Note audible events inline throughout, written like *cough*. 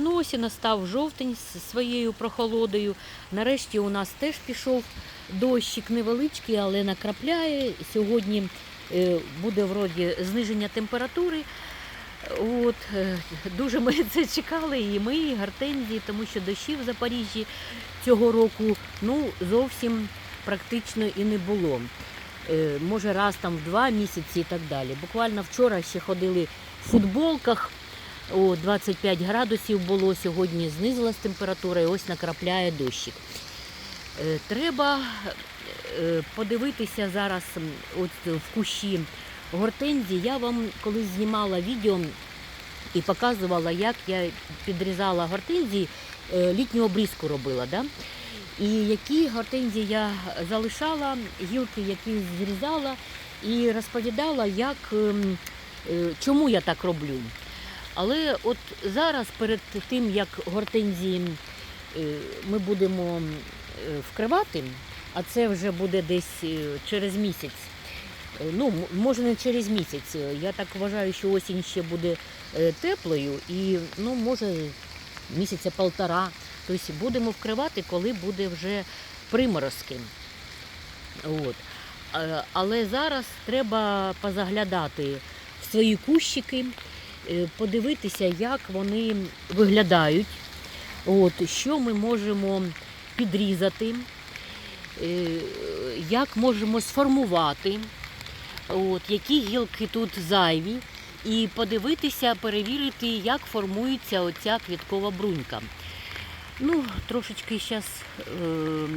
Ну ось і настав жовтень з своєю прохолодою. Нарешті у нас теж пішов дощик невеличкий, але накрапляє. Сьогодні е, буде вроді зниження температури. От, е, дуже ми це чекали, і ми, і гортензії, тому що дощі в Запоріжжі цього року ну, зовсім практично і не було. Е, Може, раз там в два місяці і так далі. Буквально вчора ще ходили в футболках. О, 25 градусів було сьогодні, знизилась температура і ось накрапляє дощик. Е, Треба е, подивитися зараз от в кущі гортензії. Я вам колись знімала відео і показувала, як я підрізала гортензії, е, літню обрізку робила. Да? І які гортензії я залишала, гілки, які зрізала, і розповідала, як, ем, чому я так роблю. Але от зараз, перед тим, як гортензії е, ми будемо е, вкривати, а це вже буде десь е, через місяць. Ну, може не через місяць. Я так вважаю, що осінь ще буде теплою і ну, може місяця полтора. Тобто будемо вкривати, коли буде вже приморозки. От. Але зараз треба позаглядати в свої кущики, подивитися, як вони виглядають, от, що ми можемо підрізати, е, як можемо сформувати, от, які гілки тут зайві, і подивитися, перевірити, як формується оця квіткова брунька. Ну, трошечки зараз е,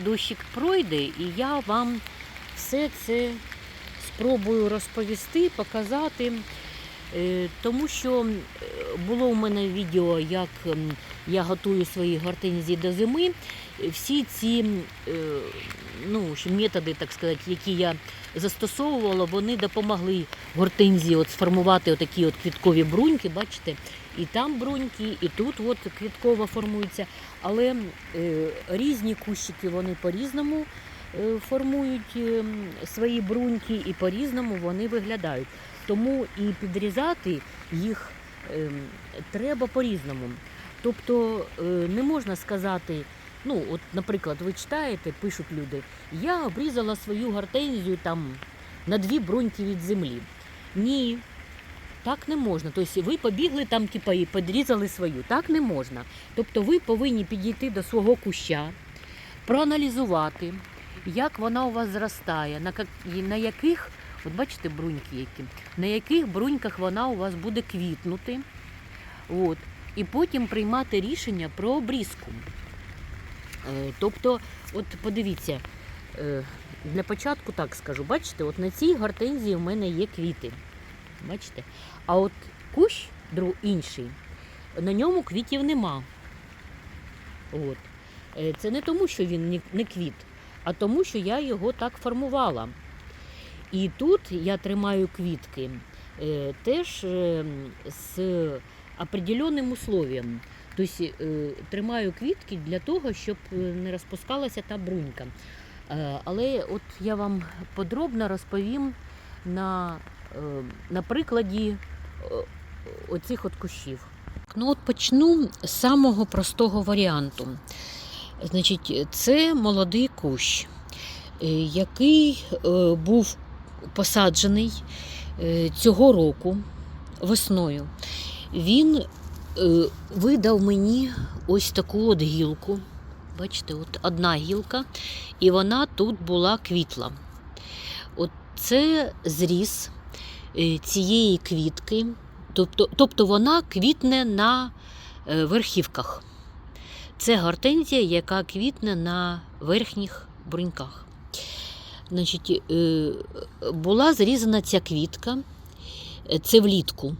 дощик пройде, і я вам все це спробую розповісти, показати. Е, тому що е, було у мене відео, як ем, я готую свої гортензії до зими. Всі ці е, ну, методи, так сказати, які я застосовувала, вони допомогли гортензії от сформувати отакі от квіткові бруньки, бачите, і там бруньки, і тут от квіткова формується. Але різні кущики вони по-різному формують е, свої бруньки і по-різному вони виглядають. Тому і підрізати їх е, треба по-різному. Тобто е, не можна сказати, ну, от, наприклад, ви читаєте, пишуть люди, я обрізала свою гортензію там на дві бруньки від землі. Ні, так не можна. Тобто ви побігли там, типа, і підрізали свою. Так не можна. Тобто ви повинні підійти до свого куща, проаналізувати, як вона у вас зростає, на яких, от бачите, бруньки які, на яких бруньках вона у вас буде квітнути. От. І потім приймати рішення про обрізку. Е, Тобто, от подивіться, е, для початку так скажу, бачите, от на цій гортензії в мене є квіти. Бачите? А от кущ інший, на ньому квітів нема. От. Е, Це не тому, що він не квіт, а тому, що я його так формувала. І тут я тримаю квітки е, теж е, з определенним условием. Тобто е, тримаю квітки для того, щоб не розпускалася та брунька. Але от я вам подробно розповім на, на прикладі оцих от кущів. Ну от почну з самого простого варіанту. Значить, це молодий кущ, який був посаджений е, цього року весною. Він е, видав мені ось таку от гілку. Бачите, от одна гілка, і вона тут була квітла. От це зріз е, цієї квітки, тобто, тобто вона квітне на верхівках. Це гортензія, яка квітне на верхніх бруньках. Значить, е, була зрізана ця квітка, е, це влітку.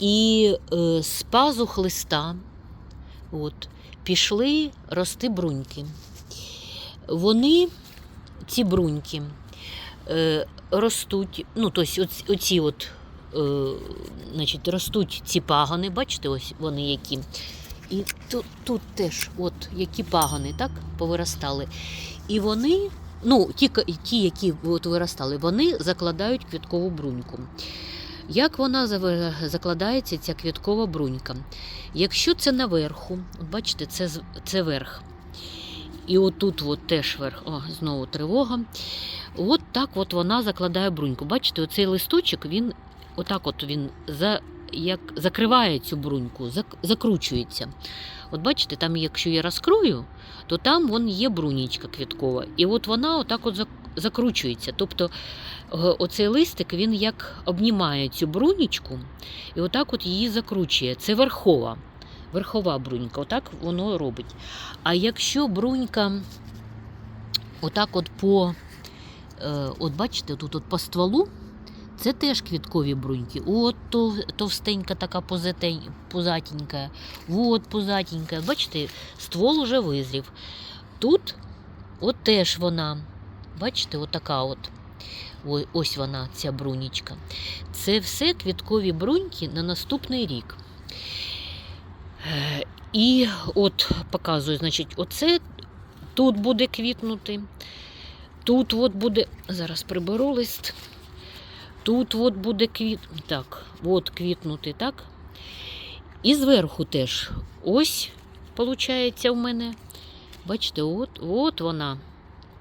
І е, з пазух листа от, пішли рости бруньки. Вони, ці бруньки, ростуть, ну, тобто оці, от, значить, ростуть ці пагони, бачите, ось вони які. І тут, тут теж, от які пагони, так, повиростали. І вони, ну, ті, ті які от виростали, вони закладають квіткову бруньку. Як вона закладається, ця квіткова брунька? Якщо це наверху, от бачите, це, це верх. І отут от теж верх, о, знову тривога. От так от вона закладає бруньку. Бачите, оцей листочок, він отак от він за, як, закриває цю бруньку, зак, закручується. От бачите, там, якщо я розкрою, то там вон є брунічка квіткова. І от вона отак от закручується. Тобто е, оцей листик він як обнімає цю брунічку і отак от її закручує. Це верхова. Верхова брунька, отак воно робить. А якщо брунька отак от по, е, от бачите, тут от по стволу, це теж квіткові бруньки. От товстенька така позатень, от позатенька. Бачите, ствол уже визрів. Тут от теж вона. Бачите, отака от. Ось вона, ця брунічка. Це все квіткові бруньки на наступний рік. Е, І от показую, значить, оце тут буде квітнути. Тут от буде. Зараз приберу лист. Тут от буде квіт. Так, от квітнути, так? І зверху теж. Ось, виходить, у мене. Бачите, от, от вона.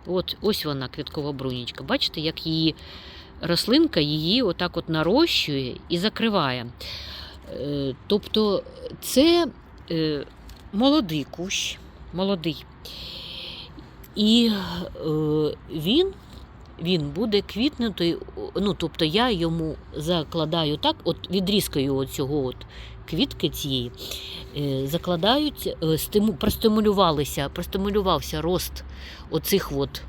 От, ось вона, квіткова брунічка. Бачите, як її рослинка її отак от нарощує і закриває. Е, Тобто це е, молодий кущ, молодий. І е, він, він буде квітнути, ну, тобто я йому закладаю так, от відрізкою оцього от квітки цієї, е, закладають, е, стиму, простимулювалися, простимулювався рост оцих от,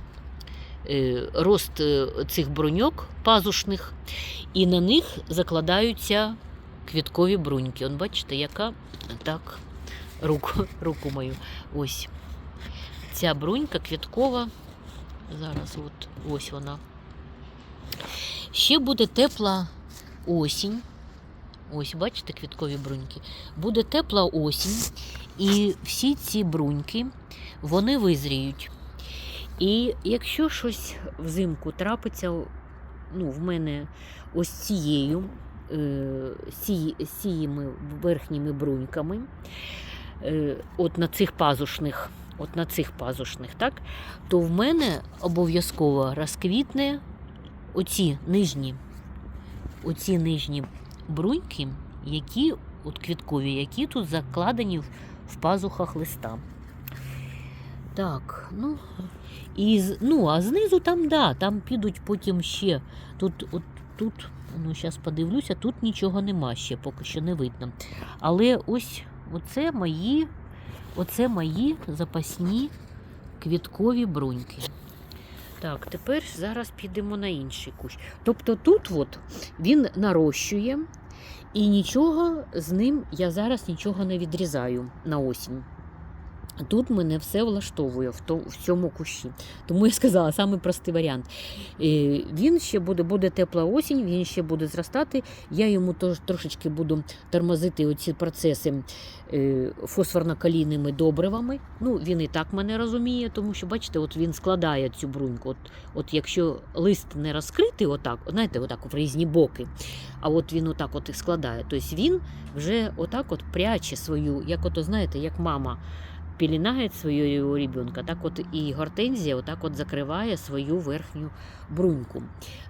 е, рост цих броньок пазушних, і на них закладаються квіткові бруньки. Он бачите, яка так, руку, руку мою. Ось. Ця брунька квіткова. Зараз от ось вона. Ще буде тепла осінь. Ось, бачите, квіткові бруньки. Буде тепла осінь, і всі ці бруньки вони визріють. І якщо щось взимку трапиться, ну, в мене ось цією, е, з цими верхніми бруньками, е, от на цих пазушних, от на цих пазушних, так, то в мене обов'язково розквітне оці нижні, оці нижні бруньки, які от квіткові, які тут закладені в, пазухах листа. Так, ну, і, ну, а знизу там, да, там підуть потім ще. Тут, от, тут, ну, зараз подивлюся, тут нічого нема ще, поки що не видно. Але ось оце мої, оце мої запасні квіткові бруньки. Так, тепер зараз підемо на інший кущ. Тобто тут от він нарощує, і нічого з ним я зараз нічого не відрізаю на осінь. Тут мене все влаштовує в, цьому кущі. Тому я сказала, самий простий варіант. Е, Він ще буде, буде тепла осінь, він ще буде зростати. Я йому тож, трошечки буду тормозити оці процеси е, фосфорно-калійними добривами. Ну, він і так мене розуміє, тому що, бачите, от він складає цю бруньку. От, от якщо лист не розкритий, отак, знаєте, отак в різні боки, а от він отак от і складає, тобто він вже отак от пряче свою, як ото, знаєте, як мама пеленає свого ребенка, так от і гортензія отак от закриває свою верхню бруньку.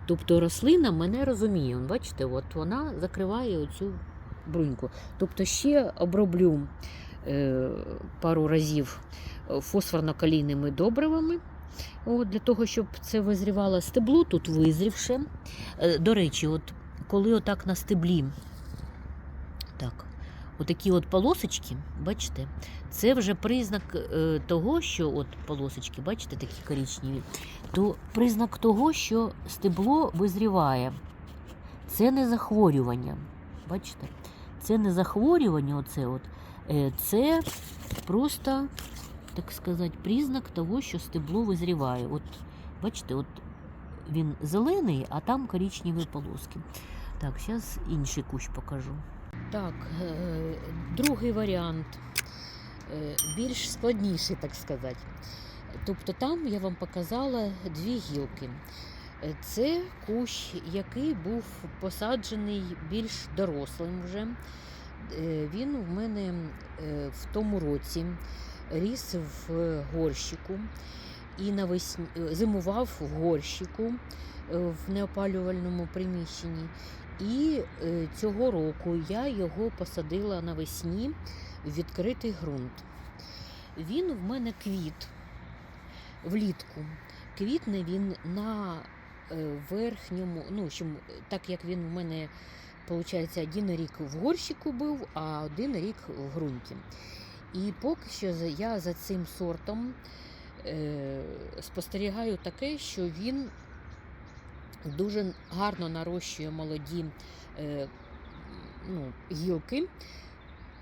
Тобто рослина мене розуміє. Бачите, от вона закриває оцю бруньку. Тобто ще оброблю е, пару разів фосфорно-калійними добривами. От, для того, щоб це визрівало стебло, тут визрівше. Е, До речі, от коли отак на стеблі, отакі от полосочки, бачите, це вже признак е, того, що от полосочки, бачите, такі коричневі, то признак того, що стебло визріває. Це не захворювання. Бачите? Це не захворювання, оце от, е, це просто, так сказати, признак того, що стебло визріває. От, бачите, от він зелений, а там коричневі полоски. Так, зараз інший кущ покажу. Так, е, другий варіант е, більш складніший, так сказати. Тобто там я вам показала дві гілки. Е, Це кущ, який був посаджений більш дорослим вже. Він в мене в тому році ріс в горщику і навесні е, зимував в горщику е, в неопалювальному приміщенні. І е, цього року я його посадила навесні в відкритий ґрунт. Він в мене квіт влітку. Квітне він на верхньому, ну, так як він в мене, виходить, один рік в горщику був, а один рік в ґрунті. І поки що я за цим сортом спостерігаю таке, що він дуже гарно нарощує молоді е, ну, гілки,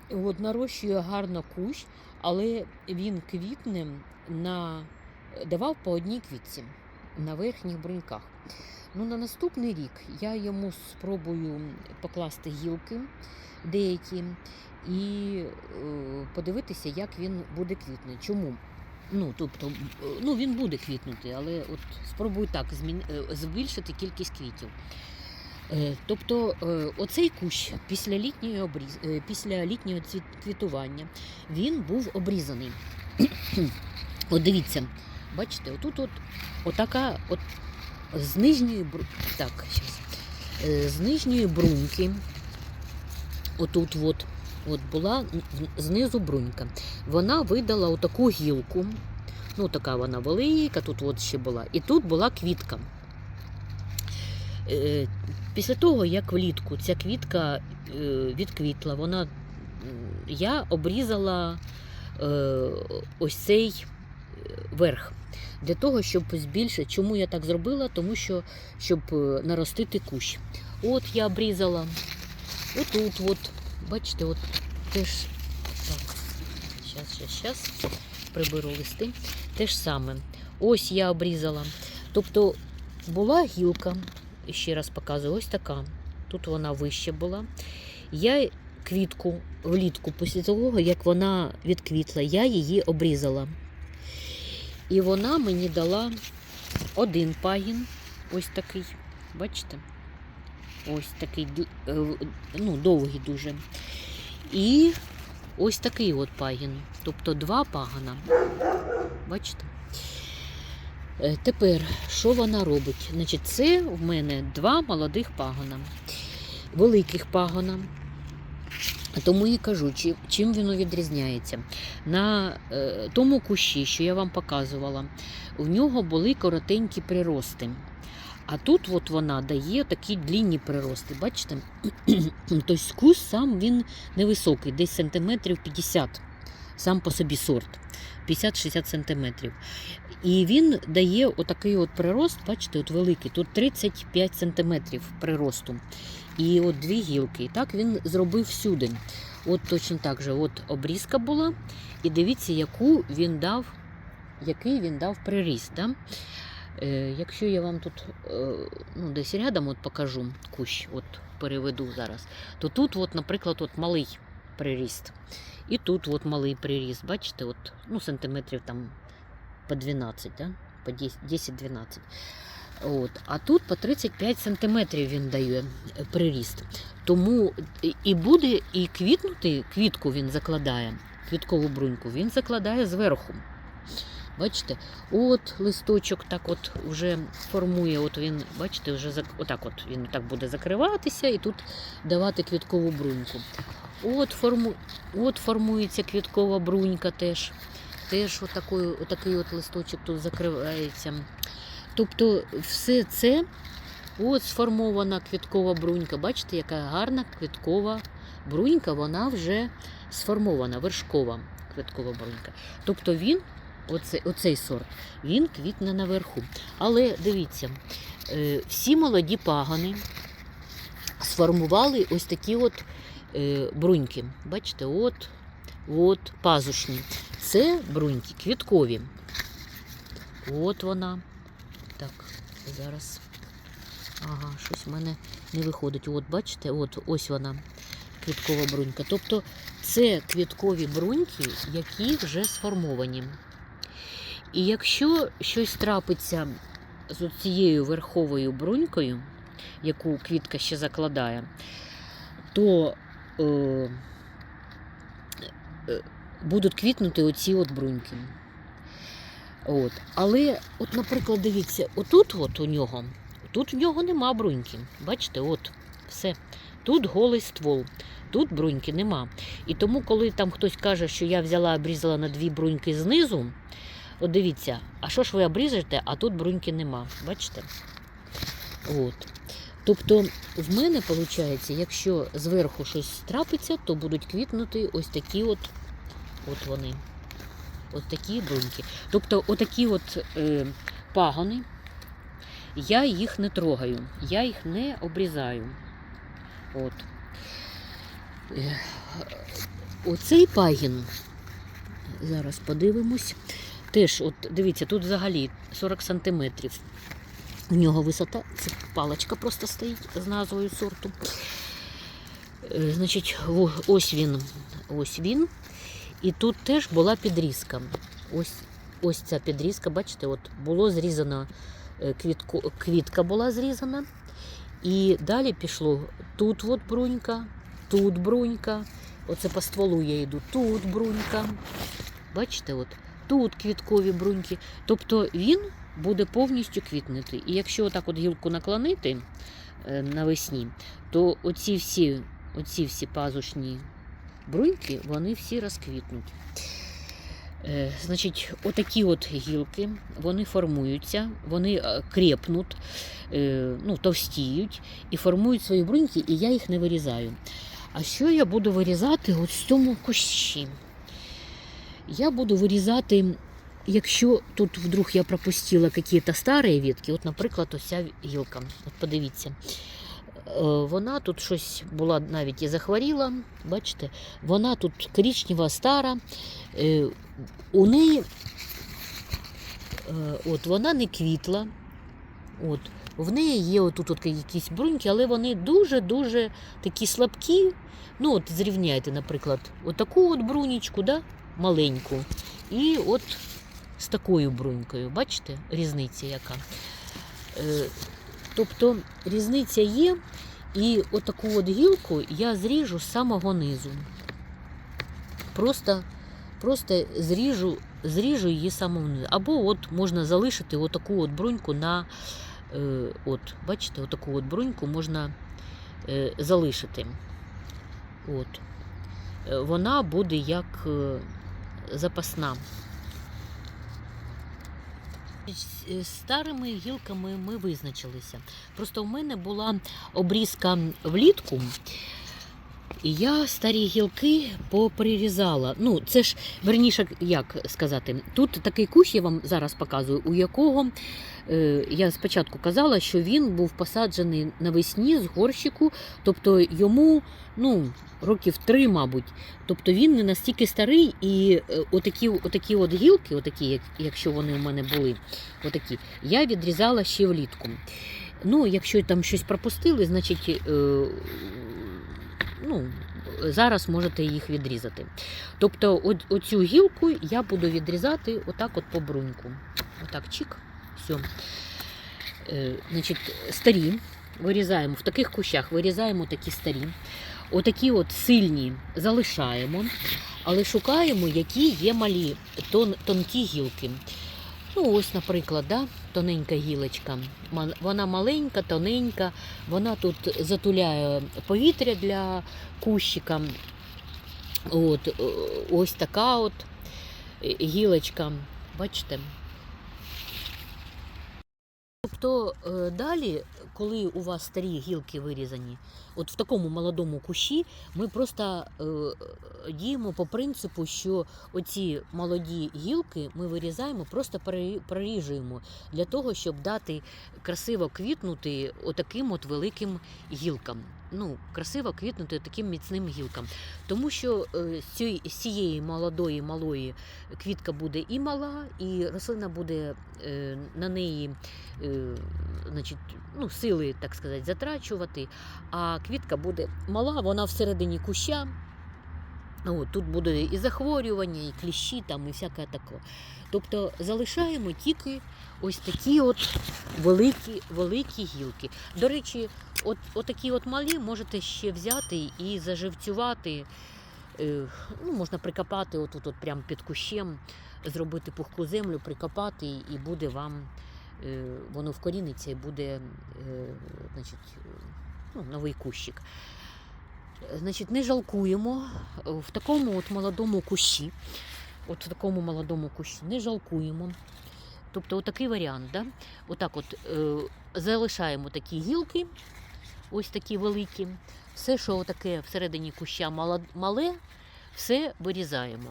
от, нарощує гарно кущ, але він квітне на давав по одній квітці на верхніх бруньках. Ну, на наступний рік я йому спробую покласти гілки деякі і е, подивитися, як він буде квітнути. Чому? Ну, тобто, е, ну, він буде квітнути, але от спробую так е, збільшити кількість квітів. Е, Тобто оцей кущ після літньої обріз... після літнього квітування він був обрізаний. От дивіться, бачите, отут от отака от з нижньої так, щас. З нижньої бруньки, отут от, от була знизу брунька. Вона видала отаку гілку. Ну, така вона велика, тут от ще була. І тут була квітка. Е, Після того, як влітку ця квітка е, відквітла, вона, я обрізала е, ось цей верх. Для того, щоб збільшити. Чому я так зробила? Тому що щоб наростити кущ. От я обрізала. Отут, от, бачите, от теж. Так, щас, щас, щас. Приберу листи. Те ж саме. Ось я обрізала. Тобто була гілка, ще раз показую, ось така. Тут вона вище була. Я квітку влітку, після того, як вона відквітла, я її обрізала. І вона мені дала один пагін, ось такий. Бачите? Ось такий е, ну, довгий дуже. І ось такий от пагін. Тобто два пагана. Бачите? Е, Тепер, що вона робить? Значить, це в мене два молодих пагона, великих пагона. Тому і кажу, чим воно відрізняється. На е, тому кущі, що я вам показувала, у нього були коротенькі прирости. А тут от вона дає такі длінні прирости. Бачите? *clears throat* тобто кущ сам він невисокий, десь сантиметрів 50, сам по собі сорт. 50-60 сантиметрів. І він дає отакий от прирост, бачите, от великий, тут 35 сантиметрів приросту. І от дві гілки. І так він зробив всюди. От точно так же от обрізка була. І дивіться, яку він дав, який він дав приріст. Да? Е, якщо я вам тут е, ну, десь рядом от покажу кущ, от переведу зараз, то тут, от, наприклад, от малий приріст. І тут от малий приріст, бачите, от, ну, сантиметрів там по 12, да? по 10-12. От. А тут по 35 сантиметрів він дає е, приріст. Тому і- і буде і квітнути, квітку він закладає, квіткову бруньку, він закладає зверху. Бачите, от листочок так от вже формує, от він, бачите, вже отак от він так буде закриватися і тут давати квіткову бруньку. От, форму... от формується квіткова брунька теж. Теж отакий, отакий от листочок тут закривається. Тобто все це от сформована квіткова брунька. Бачите, яка гарна квіткова брунька, вона вже сформована, вершкова квіткова брунька. Тобто він, оцей, оцей сорт, він квітне наверху. Але дивіться, е, всі молоді пагани сформували ось такі от е, бруньки. Бачите, от, от пазушні. Це бруньки квіткові. От вона. Так, зараз. Ага, щось в мене не виходить. От, бачите, от ось вона, квіткова брунька. Тобто це квіткові бруньки, які вже сформовані. І якщо щось трапиться з цією верховою брунькою, яку квітка ще закладає, то е, е, будуть квітнути оці от бруньки. От. Але, от, наприклад, дивіться, отут от у нього, тут в нього нема бруньки. Бачите, от все. Тут голий ствол, тут бруньки нема. І тому, коли там хтось каже, що я взяла, обрізала на дві бруньки знизу, от дивіться, а що ж ви обрізаєте, а тут бруньки нема. Бачите? От. Тобто, в мене виходить, якщо зверху щось трапиться, то будуть квітнути ось такі от, от вони. От такі бруньки. Тобто, отакі от е, пагони, я їх не трогаю, я їх не обрізаю. От. Е, Оцей пагін, зараз подивимось. Теж, от дивіться, тут взагалі 40 сантиметрів. У нього висота, це паличка просто стоїть з назвою сорту. Е, Значить, ось він, ось він. І тут теж була підрізка. Ось, ось ця підрізка, бачите, от було зрізано е, квітку, квітка була зрізана. І далі пішло тут от брунька, тут брунька. Оце по стволу я йду, тут брунька. Бачите, от тут квіткові бруньки. Тобто він буде повністю квітнути. І якщо отак от гілку наклонити е, навесні, то оці всі, оці всі пазушні бруньки, вони всі розквітнуть. Е, Значить, отакі от гілки, вони формуються, вони е, крепнуть, ну, товстіють і формують свої бруньки, і я їх не вирізаю. А що я буду вирізати от в цьому кущі? Я буду вирізати, якщо тут вдруг я пропустила якісь старі ветки, от, наприклад, ось ця гілка. От подивіться. Е, Вона тут щось була навіть і захворіла, бачите, вона тут коричнева, стара. Е, У неї е, от, вона не квітла. От, в неї є отут от якісь бруньки, але вони дуже-дуже такі слабкі. Ну, от зрівняйте, наприклад, отаку от брунічку, да? Маленьку, і от з такою брунькою. Бачите, різниця яка? Е, тобто різниця є, і отаку от гілку я зріжу з самого низу. Просто, просто зріжу, зріжу її самого низу. Або от можна залишити отаку от бруньку на. Е, от, бачите, отаку от бруньку можна е, залишити. От. Вона буде як запасна. З е, старими гілками ми визначилися. Просто в мене була обрізка влітку, і я старі гілки поприрізала. Ну, це ж верніше, як сказати, тут такий кущ я вам зараз показую, у якого я спочатку казала, що він був посаджений навесні з горщику, тобто йому ну, років три, мабуть. Тобто він не настільки старий, і е, отакі, отакі от гілки, отакі, якщо вони у мене були, отакі, я відрізала ще влітку. Ну, якщо там щось пропустили, значить. Е, ну, зараз можете їх відрізати. Тобто, оцю гілку я буду відрізати отак от по бруньку. Отак, чик, все. Е, значить, старі вирізаємо в таких кущах, вирізаємо такі старі. Отакі от сильні залишаємо, але шукаємо, які є малі, тон, тонкі гілки. Ну, ось, наприклад, да, тоненька гілочка. Вона маленька, тоненька, вона тут затуляє повітря для кущика. От, ось така от е, гілочка. Бачите? Тобто е, далі, коли у вас старі гілки вирізані, от в такому молодому кущі, ми просто е, діємо по принципу, що оці молоді гілки ми вирізаємо, просто проріжуємо для того, щоб дати красиво квітнути отаким от великим гілкам. Ну, красиво квітнути таким міцним гілкам. Тому що е, з цієї- молодої малої квітка буде і мала, і рослина буде е, на неї е, значить, ну, сили, так сказати, затрачувати, а квітка буде мала, вона всередині куща. От, тут буде і захворювання, і кліщі, там, і всяке таке. Тобто залишаємо тільки ось такі от великі, великі гілки. До речі, от, отакі от малі можете ще взяти і заживцювати. Е, ну, можна прикопати отут, от прямо під кущем, зробити пухку землю, прикопати, і буде вам е, воно вкоріниться і буде е, значить, ну, новий кущик. Значить, не жалкуємо в такому от молодому кущі. От в такому молодому кущі не жалкуємо. Тобто, отакий варіант. Да? Отак от е, залишаємо такі гілки, ось такі великі. Все, що таке всередині куща мале, все вирізаємо.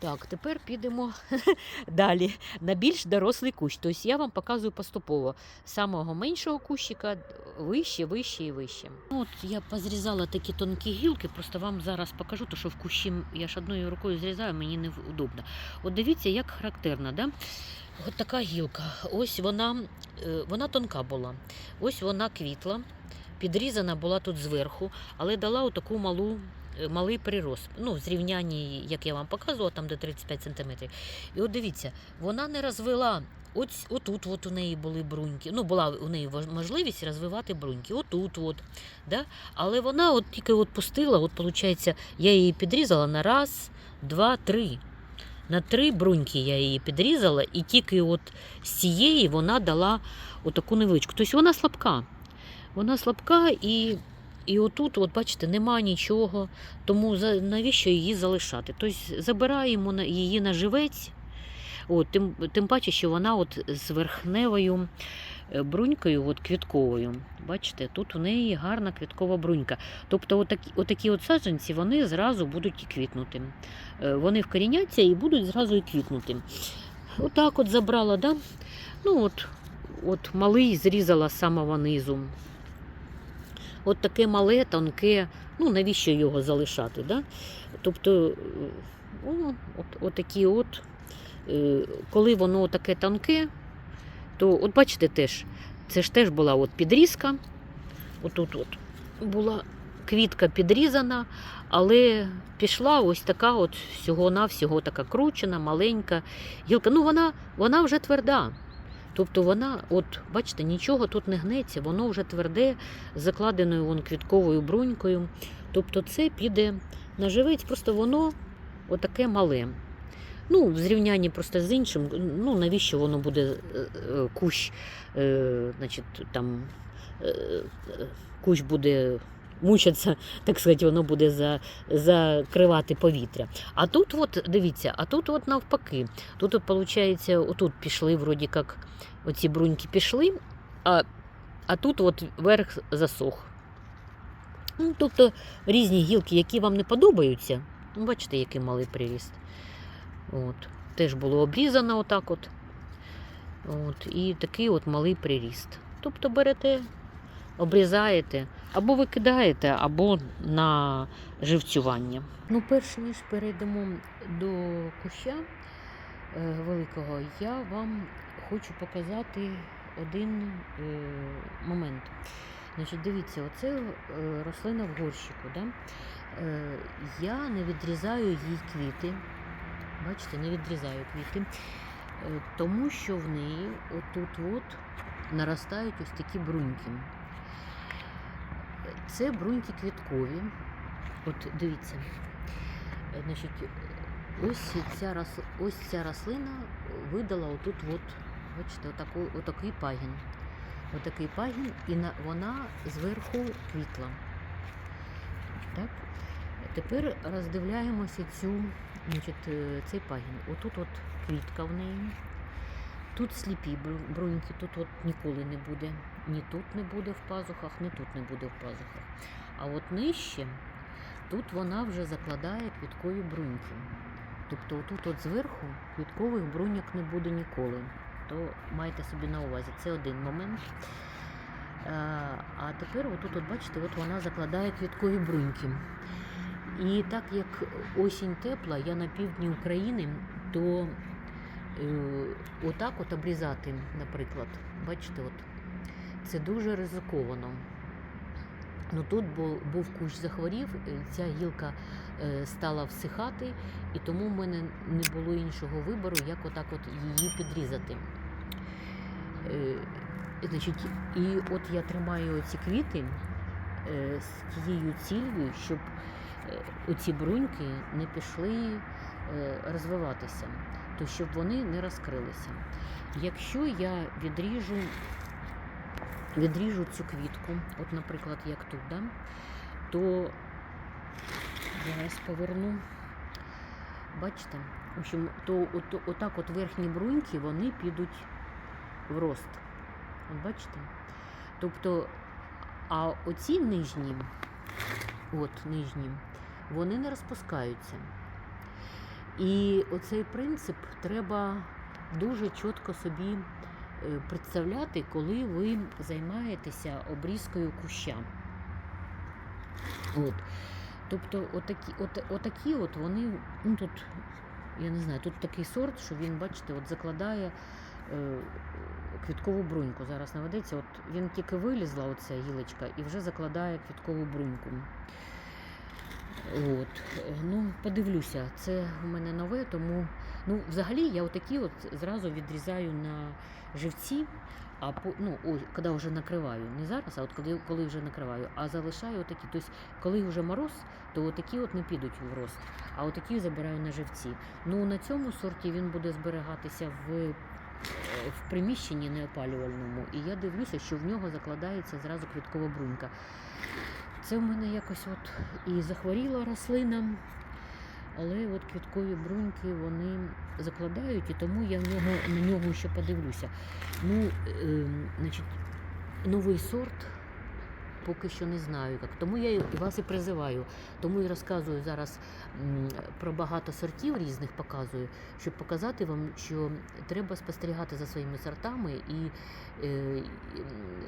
Так, тепер підемо *laughs* далі на більш дорослий кущ. Тобто я вам показую поступово з самого меншого кущика вище, вище і вище. От я позрізала такі тонкі гілки, просто вам зараз покажу, то що в кущі я ж одною рукою зрізаю, мені неудобно. От дивіться, як характерно, да? От така гілка. Ось вона, е, вона тонка була. Ось вона квітла, підрізана була тут зверху, але дала отаку малу. Е, Малий прирост, ну, в зрівнянні, як я вам показувала, там до 35 см. І от дивіться, вона не розвела. От, отут от у неї були бруньки. Ну, була у неї можливість розвивати бруньки. Отут, от, да? Але вона от тільки от пустила, от, виходить, я її підрізала на раз, два, три. На три бруньки я її підрізала, і тільки от з цієї вона дала отаку невеличку. Тобто вона слабка. Вона слабка і, і отут, от бачите, нема нічого. Тому навіщо її залишати? Тобто забираємо її на живець. От, тим, тим паче, що вона от з верхневою е, брунькою, от квітковою. Бачите, тут у неї гарна квіткова брунька. Тобто, отакі, отакі от саджанці вони зразу будуть і квітнути. Е, Вони вкоріняться і будуть зразу і квітнути. Отак от забрала, да? Ну от, от малий зрізала з самого низу. От таке мале, тонке, ну навіщо його залишати? Да? Тобто, е, о, от, от такі от, е, коли воно таке тонке, то от бачите теж, це ж теж була от підрізка. Отут от була квітка підрізана, але пішла ось така от всього-навсього така кручена, маленька гілка. Ну, вона, вона вже тверда. Тобто вона, от бачите, нічого тут не гнеться, воно вже тверде, закладеною вон квітковою брунькою. Тобто це піде на живець, просто воно отаке мале. Ну, в зрівнянні просто з іншим, ну навіщо воно буде е, е, кущ, е, значить, там кущ буде мучитися, так сказати, воно буде за, закривати повітря. А тут, от, дивіться, а тут от навпаки. Тут, от, виходить, отут пішли, вроді як оці бруньки пішли, а, а тут от верх засох. Ну, тобто різні гілки, які вам не подобаються, ну, бачите, який малий приріст. От. Теж було обрізано отак от. От. І такий от малий приріст. Тобто берете, обрізаєте, або викидаєте, або на живцювання. Ну, перш ніж перейдемо до куща е, великого, я вам хочу показати один е, момент. Значить, дивіться, оце е, рослина в горщику. Да? Я не відрізаю їй квіти. Бачите, не відрізаю квіти, тому що в неї отут от наростають ось такі бруньки. Це бруньки квіткові. От дивіться. Значить, ось ця, ось ця рослина видала отут, от, бачите, отаку, отакий пагін. Отакий пагін, і на... вона зверху квітла. Так? Тепер роздивляємося цю, значить, цей пагін. Отут от квітка в неї. Тут сліпі бруньки, тут от ніколи не буде. Ні тут не буде в пазухах, ні тут не буде в пазухах. А от нижче, тут вона вже закладає квіткові бруньки. Тобто отут от зверху квіткових бруньок не буде ніколи. То майте собі на увазі. Це один момент. А, а тепер отут, от бачите, от вона закладає квіткові бруньки. І так як осінь тепла, я на півдні України, то е, отак от обрізати, наприклад, бачите, от, це дуже ризиковано. Ну тут був, кущ захворів, е, ця гілка е, стала всихати, і тому в мене не було іншого вибору, як отак от її підрізати. Е, значить, і от я тримаю ці квіти з тією цілею, щоб оці бруньки не пішли розвиватися, то щоб вони не розкрилися. Якщо я відріжу відріжу цю квітку, от, наприклад, як тут, да, то зараз поверну. Бачите? В общем, то от, отак от верхні бруньки вони підуть в рост. От бачите? Тобто, а оці нижні, от нижні, вони не розпускаються. І оцей принцип треба дуже чітко собі представляти, коли ви займаєтеся обрізкою куща. От. Тобто, отакі, от, отакі от вони, ну тут, я не знаю, тут такий сорт, що він, бачите, от закладає е, квіткову бруньку. Зараз наведеться. От він тільки вилізла, оця гілочка, і вже закладає квіткову бруньку. От. е, Ну, подивлюся, це в мене нове, тому ну, взагалі я отакі от зразу відрізаю на живці, а по, ну, ой, коли вже накриваю. Не зараз, а от коли, коли вже накриваю, а залишаю отакі. Тобто, коли вже мороз, то отакі от не підуть в рост, а отакі забираю на живці. Ну, на цьому сорті він буде зберігатися в, е, в приміщенні неопалювальному, і я дивлюся, що в нього закладається зразу квіткова брунька. Це в мене якось от і захворіла рослина, але от квіткові бруньки вони закладають, і тому я в нього, на нього ще подивлюся. Ну, е, значить, новий сорт поки що не знаю як. Тому я і вас і призиваю. Тому і розказую зараз про багато сортів різних показую, щоб показати вам, що треба спостерігати за своїми сортами і е,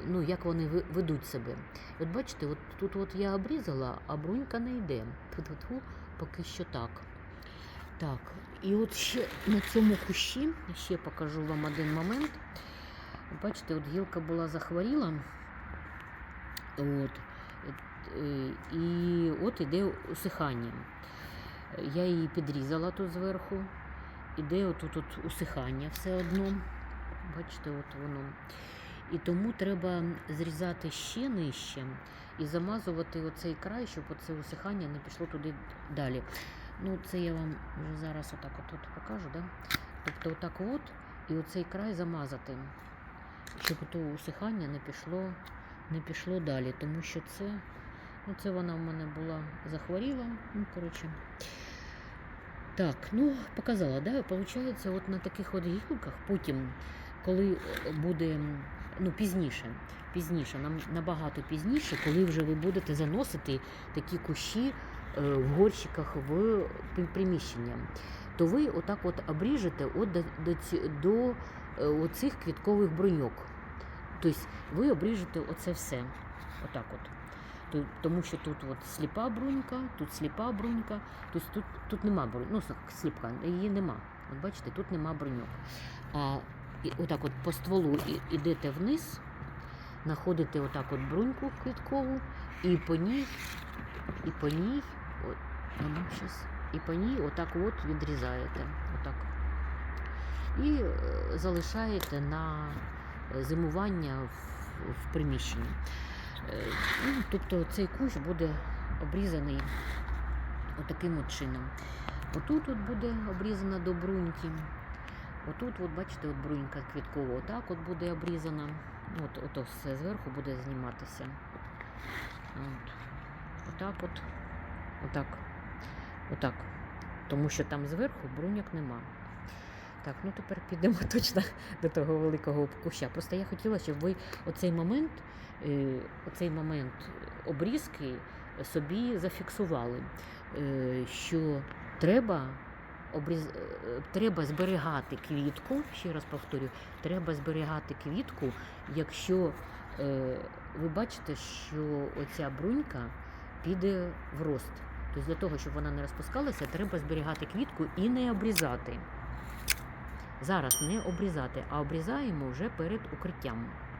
ну, як вони ведуть себе. От бачите, от тут от я обрізала, а брунька не йде. Тьфу-тьфу-тьфу, поки що так. Так, і от ще на цьому кущі ще покажу вам один момент. Бачите, от гілка була захворіла. От. е, І от іде усихання. Я її підрізала тут зверху. Іде отут от усихання все одно. Бачите, от воно. І тому треба зрізати ще нижче і замазувати оцей край, щоб оце усихання не пішло туди далі. Ну, це я вам вже зараз отак от, от покажу, да? Тобто отак от, і оцей край замазати, щоб то усихання не пішло, не пішло далі, тому що це, ну це вона в мене була захворіла. Ну, коротше. Так, ну показала, да? Получається, от на таких от гілках потім, коли буде ну, пізніше, пізніше, нам набагато пізніше, коли вже ви будете заносити такі кущі е, в горщиках в приміщення, то ви отак от обріжете от до, до, до е, оцих квіткових бруньок. Тобто ви обріжете оце все. Отак от. Тому що тут от сліпа брунька, тут сліпа брунька, тут, тут, тут нема бруньки, ну сліпка, її нема. От бачите, тут нема бруньок. А і отак от по стволу і- ідете вниз, знаходите отак от бруньку квіткову, і по ній, і по ній, от, а ну, щас, і по ній отак от відрізаєте. Отак. І е, залишаєте на е, зимування в, в приміщенні. Е, Ну, тобто цей кущ буде обрізаний отаким от чином. Отут от буде обрізана до бруньки. Отут, от, бачите, от брунька квіткова, отак от буде обрізана. От, ото все зверху буде зніматися. От. Отак от. Отак. Отак. Тому що там зверху бруньок нема. Так, ну тепер підемо *laughs* точно до того великого куща. Просто я хотіла, щоб ви оцей момент, е, оцей момент обрізки собі зафіксували, е, що треба, обріз... е, треба зберігати квітку, ще раз повторю, треба зберігати квітку, якщо е, ви бачите, що оця брунька піде в рост. Тобто для того, щоб вона не розпускалася, треба зберігати квітку і не обрізати. Зараз не обрізати, а обрізаємо вже перед укриттям.